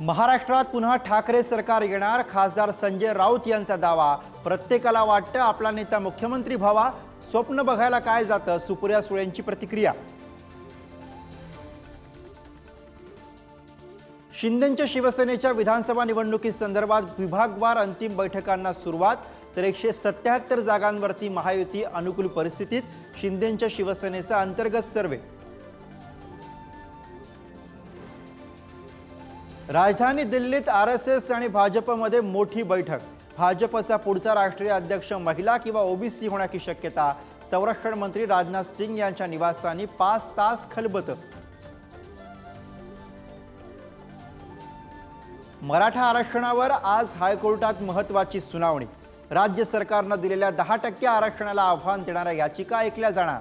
महाराष्ट्रात पुन्हा ठाकरे सरकार येणार. खासदार संजय राऊत यांचा दावा. प्रत्येकाला वाटतं आपला नेता मुख्यमंत्री व्हावा. स्वप्न बघायला काय जातं? सुप्रिया सुळेंची प्रतिक्रिया. शिंदेच्या शिवसेनेच्या विधानसभा निवडणुकीसंदर्भात विभागवार अंतिम बैठकांना सुरुवात. तर एकशे सत्याहत्तर जागांवरती महायुती अनुकूल परिस्थितीत. शिंदेच्या शिवसेनेचा अंतर्गत सर्वे. राजधानी दिल्लीत आर एस एस आणि भाजपमध्ये मोठी बैठक. भाजपचा पुढचा राष्ट्रीय अध्यक्ष महिला किंवा ओबीसी होण्याची शक्यता. संरक्षण मंत्री राजनाथ सिंग यांच्या निवासस्थानी पाच तास खलबत. मराठा आरक्षणावर आज हायकोर्टात महत्वाची सुनावणी. राज्य सरकारनं दिलेल्या दहा टक्के आरक्षणाला आव्हान देणाऱ्या याचिका ऐकल्या जाणार.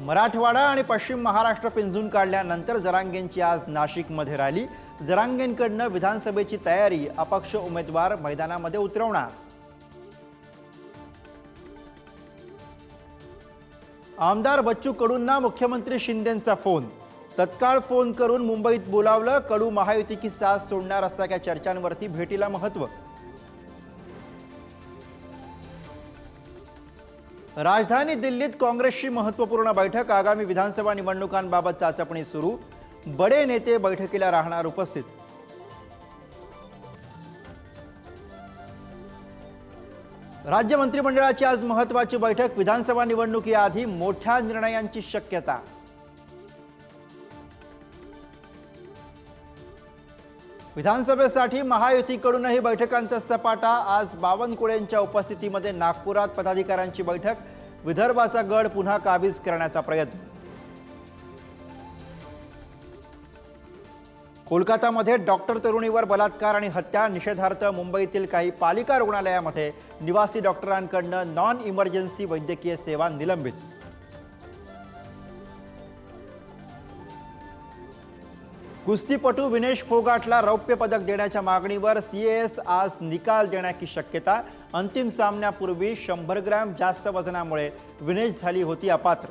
मराठवाडा आणि पश्चिम महाराष्ट्र पिंजून काढल्यानंतर जरांगेंची आज नाशिकमध्ये रॅली. जरांगेंकडनं विधानसभेची तयारी अपक्ष उमेदवार मैदानामध्ये उतरवणार. आमदार बच्चू कडूंना मुख्यमंत्री शिंदेंचा फोन. तत्काळ फोन करून मुंबईत बोलावलं कडू महायुतीची साथ सोडणार असल्याच्या चर्चांवरती भेटीला महत्त्व. राजधानी दिल्लीत काँग्रेसची महत्त्वपूर्ण बैठक आगामी विधानसभा निवडणुकांबाबत चाचपणी सुरू. बडे नेते बैठकीला राहणार उपस्थित. राज्य मंत्रिमंडळाची आज महत्वाची बैठक. विधानसभा निवडणुकीआधी मोठ्या निर्णयांची शक्यता. विधानसभेसाठी महायुतीकडूनही बैठकांचा सपाटा आज बावनकुळेंच्या उपस्थितीमध्ये नागपुरात पदाधिकाऱ्यांची बैठक विदर्भाचा गड पुन्हा काबीज करण्याचा प्रयत्न. कोलकातामध्ये डॉक्टर तरुणीवर बलात्कार आणि हत्या निषेधार्थ मुंबईतील काही पालिका रुग्णालयामध्ये निवासी डॉक्टरांकडनं नॉन इमर्जन्सी वैद्यकीय सेवा निलंबित. कुस्तीपटू विनेश फोगाटला रौप्य पदक देण्याच्या मागणीवर सीएस आज निकाल देण्याची शक्यता. अंतिम सामन्यापूर्वी शंभर ग्रॅम जास्त वजनामुळे विनेश झाली होती अपात्र.